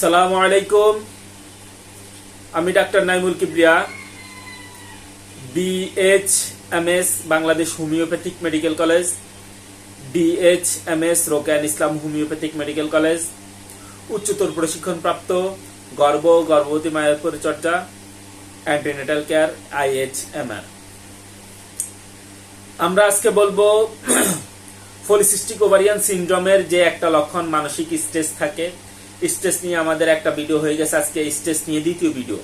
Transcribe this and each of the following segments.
সালামু আলাইকুম। আমি doctor Naimul Kibria B H M S Bangladesh homeopathic medical college D H M S রোকেয়ান ইসলাম homeopathic medical college, উচ্চতর প্রশিক্ষণপ্রাপ্ত গর্ভ গর্ভবতী মায়ের পরিচর্যা অ্যান্টিনেটাল কেয়ার আইএইচএমআর আমরা আজকে বলব পলিসিস্টিক ওভারিয়ান সিনড্রোমের যে একটা লক্ষণ, মানসিক স্ট্রেস থাকে স্ট্রেস নিয়ে আমাদের একটা ভিডিও হয়ে গেছে। আজকে স্ট্রেস নিয়ে দ্বিতীয় ভিডিও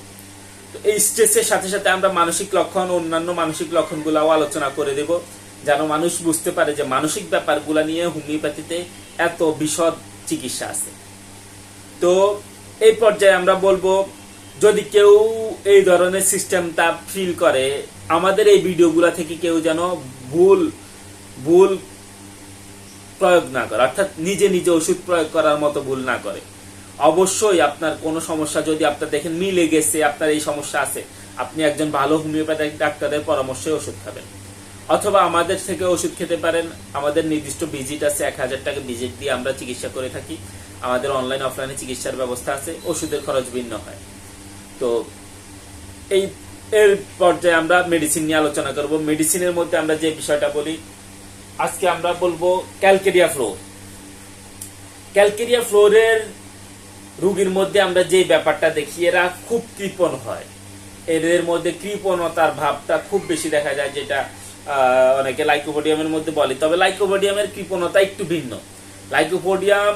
তো এই স্ট্রেসের সাথে সাথে আমরা মানসিক লক্ষণ, অন্যান্য মানসিক লক্ষণগুলাও আলোচনা করে দেব। যেন মানুষ বুঝতে পারে যে মানসিক ব্যাপারগুলা নিয়ে হোমিওপ্যাথিতে এত বিশদ চিকিৎসা আছে। তো এই পর্যায়ে আমরা বলব, যদি কেউ এই ধরনের সিস্টেমটা ফিল করে, আমাদের এই ভিডিওগুলা থেকে কেউ যেন ভুল ভুল প্রয়োগ না করে, অর্থাৎ নিজে নিজে ওষুধ প্রয়োগ করার মতো ভুল না করে। অবশ্যই আপনার কোনো সমস্যা যদি আপনার দেখেন মিলে গেছে, আপনার এই সমস্যা আছে, আপনি একজন ভালো হোমিওপ্যাথিক ডাক্তারের পরামর্শে ওষুধ খাবেন। অথবা আমাদের থেকে ওষুধ খেতে পারেন, আমাদের নির্দিষ্ট ভিজিট আছে, এক হাজার টাকা ভিজিট দিয়ে আমরা চিকিৎসা করে থাকি। আমাদের অনলাইন, অফলাইনে চিকিৎসার ব্যবস্থা আছে, ওষুধের খরচ ভিন্ন হয়। তো এই, এর পর্যায়ে আমরা মেডিসিন নিয়ে আলোচনা করব। মেডিসিনের মধ্যে আমরা যে বিষয়টা বলি, আজকে আমরা বলব ক্যালকেরিয়া ফ্লোর। ক্যালকেরিয়া ফ্লোরের রোগীর মধ্যে আমরা যে ব্যাপারটা দেখি, এরা খুব কৃপণ হয়। এদের মধ্যে কৃপণতার ভাবটা খুব বেশি দেখা যায়, যেটা অনেকে লাইকোপোডিয়ামের মধ্যে বলে। তবে লাইকোপোডিয়ামের কৃপণতা একটু ভিন্ন। লাইকোপোডিয়াম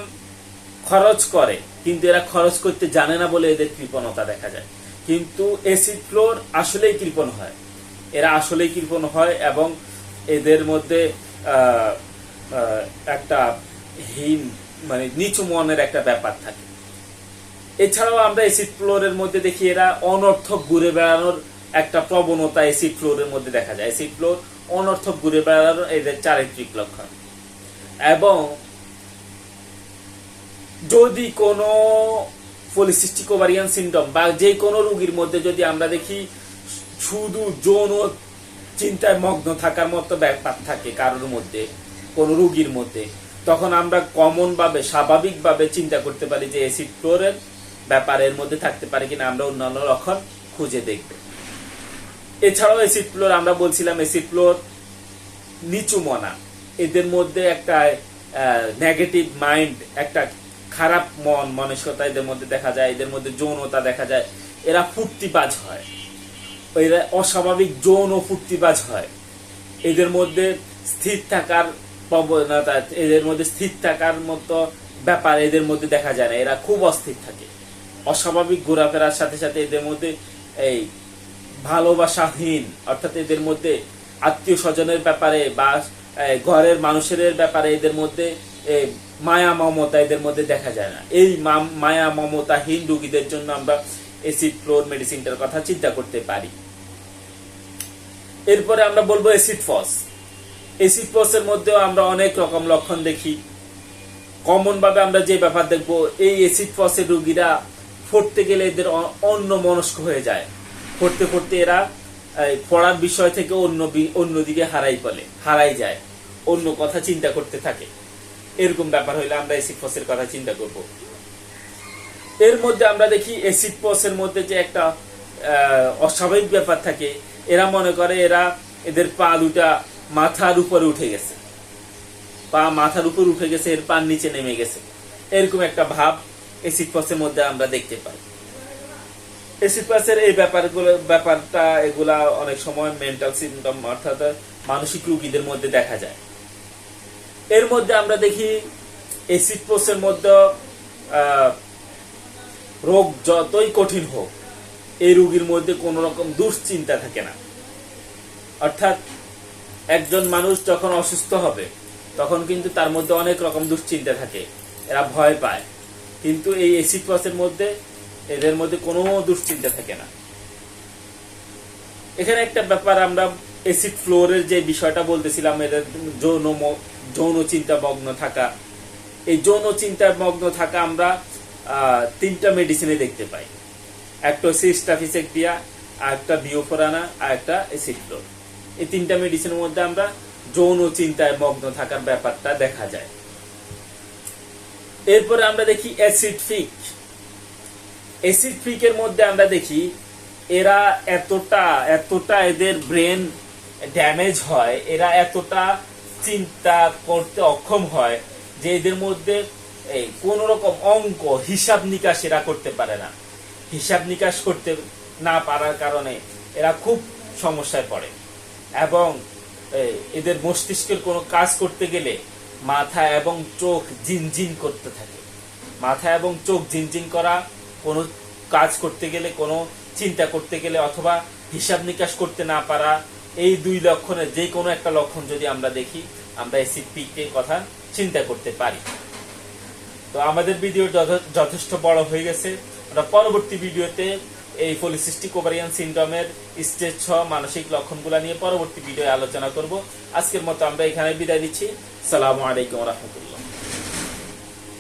খরচ করে, কিন্তু এরা খরচ করতে জানে না বলে এদের কৃপণতা দেখা যায়। কিন্তু এসিড ফ্লোর আসলেই কৃপণ হয়। এরা আসলেই কৃপণ হয় এবং এদের মধ্যে একটা হীন মানে নিচু মনের একটা ব্যাপার থাকে। এছাড়াও আমরা এসিড ফ্লোরের মধ্যে দেখি এরা অনর্থক ঘুরে বেড়ানোর একটা প্রবণতা এসিড ফ্লোরের মধ্যে দেখা যায়। এসিড ফ্লোর অনর্থক ঘুরে বেড়ানোর এদের চারিত্রিক লক্ষণ। এবং যদি কোনো পলিসিস্টিক ওভারিয়ান সিন্ডম বা যে কোনো রোগীর মধ্যে যদি আমরা দেখি শুধু যৌন চিন্তায় মগ্ন থাকার মতো ব্যাপার থাকে কারোর মধ্যে, কোন রুগীর মধ্যে, তখন আমরা কমন ভাবে, স্বাভাবিকভাবে চিন্তা করতে পারি যে এসিড ফ্লোরের ব্যাপারের মধ্যে থাকতে পারে কিনা আমরা অন্যান্য লক্ষণ খুঁজে দেখব। এছাড়াও এসিড ফ্লোর আমরা বলছিলাম এসিড ফ্লোর নিচু মনা। এদের মধ্যে একটা নেগেটিভ মাইন্ড একটা খারাপ মন, মানসিকতা এদের মধ্যে দেখা যায়, এদের মধ্যে যৌনতা দেখা যায়। এরা ফুর্তিবাজ হয়। এরা অস্বাভাবিক যৌন ফুর্তিবাজ হয়। এদের মধ্যে স্থির থাকার প্রবণতা, এদের মধ্যে স্থির থাকার মতো ব্যাপার এদের মধ্যে দেখা যায় না। এরা খুব অস্থির থাকে। অস্বাভাবিক ঘোরাফেরার সাথে সাথে এদের মধ্যে এই ভালোবাসাহীন অর্থাৎ এদের মধ্যে আত্মীয় স্বজনের ব্যাপারে বা ঘরের মানুষের ব্যাপারে এদের মধ্যে মায়া মমতা এদের মধ্যে দেখা যায় না। এই মায়া মমতাহীন রুগীদের জন্য আমরা এসিড ফ্লোর মেডিসিনটার কথা চিন্তা করতে পারি। এরপরে আমরা বলব এসিড ফস এসিড ফসের মধ্যেও আমরা অনেক রকম লক্ষণ দেখি। কমন ভাবে আমরা যে ব্যাপার দেখব, এই এসিড ফসের রোগীরা পড়তে গেলে এদের অন্য মনস্ক হয়ে যায়। পড়তে পড়তে এরা পড়ার বিষয় থেকে অন্য অন্যদিকে হারাই ফেলে হারাই যায়, অন্য কথা চিন্তা করতে থাকে। এরকম ব্যাপার হইলে আমরা এসিড ফসের কথা চিন্তা করব। এর মধ্যে আমরা দেখি এসিড ফসের মধ্যে যে একটা অস্বাভাবিক ব্যাপার থাকে। এরা মনে করে এরা এদের পা দুটা মাথার উপরে উঠে গেছে। পা মাথার উপর উঠে গেছে, এর পা নিচে নেমে গেছে। এরকম একটা ভাব এসিড ফসের মধ্যে আমরা দেখতে পাই। এসিড ফসের এই ব্যাপারগুলো, ব্যাপারটা, এগুলা অনেক সময় মেন্টাল সিমটম অর্থাৎ মানসিক রোগীদের মধ্যে দেখা যায়। এর মধ্যে আমরা দেখি এসিড ফসের মধ্যে রোগ যতই কঠিন হোক, এই রোগীর মধ্যে কোনো রকম দুশ্চিন্তা থাকে না। অর্থাৎ একজন মানুষ যখন অসুস্থ হবে, তখন কিন্তু তার মধ্যে অনেক রকম দুশ্চিন্তা থাকে। এরা ভয় পায়। কিন্তু এই এসিড ফসের মধ্যে, এদের মধ্যে কোনো দুশ্চিন্তা থাকে না। এখানে একটা ব্যাপার, আমরা এসিড ফ্লোরের যে বিষয়টা বলতেছিলাম, এদের যৌন যৌন চিন্তা মগ্ন থাকা। এই যৌন চিন্তায় মগ্ন থাকা আমরা তিনটা মেডিসিনে দেখতে পাই। একটা হচ্ছে আর একটা বিওফোরানা আর একটা এসিড ফ্লোর এই তিনটা মেডিসিনের মধ্যে আমরা যৌন চিন্তায় মগ্ন থাকার ব্যাপারটা দেখা যায়। এরপরে আমরা দেখি অ্যাসিড ফিক অ্যাসিড ফ্রিকের মধ্যে আমরা দেখি এরা এতটা এতটা এদের ব্রেন ড্যামেজ হয়, এরা এতটা চিন্তা করতে অক্ষম হয় যে এদের মধ্যে এই কোন রকম অঙ্ক, হিসাব নিকাশ এরা করতে পারে না। হিসাব নিকাশ করতে না পারার কারণে এরা খুব সমস্যায় পড়ে। এবং এদের মস্তিষ্কের কোনো কাজ করতে গেলে মাথা এবং চোখ জিনজিন করতে থাকে। মাথা এবং চোখ জিনজিন করা, কোনো কাজ করতে গেলে, কোনো চিন্তা করতে গেলে অথবা হিসাব নিকাশ করতে না পারা, এই দুই লক্ষণের যে কোনো একটা লক্ষণ যদি আমরা দেখি, আমরা এসিড পিকের কথা চিন্তা করতে পারি। তো আমাদের ভিডিও যথে- যথেষ্ট বড় হয়ে গেছে। আমরা পরবর্তী ভিডিওতে এই পলিসিস্টিক ওভারিয়ান সিন্ড্রোমের স্টেজ ছ মানসিক লক্ষণগুলো নিয়ে পরবর্তী ভিডিও আলোচনা করব। আজকের মতো আমরা এখানে বিদায় দিচ্ছি সালামু আলাইকুম রহমতুল্লাহ।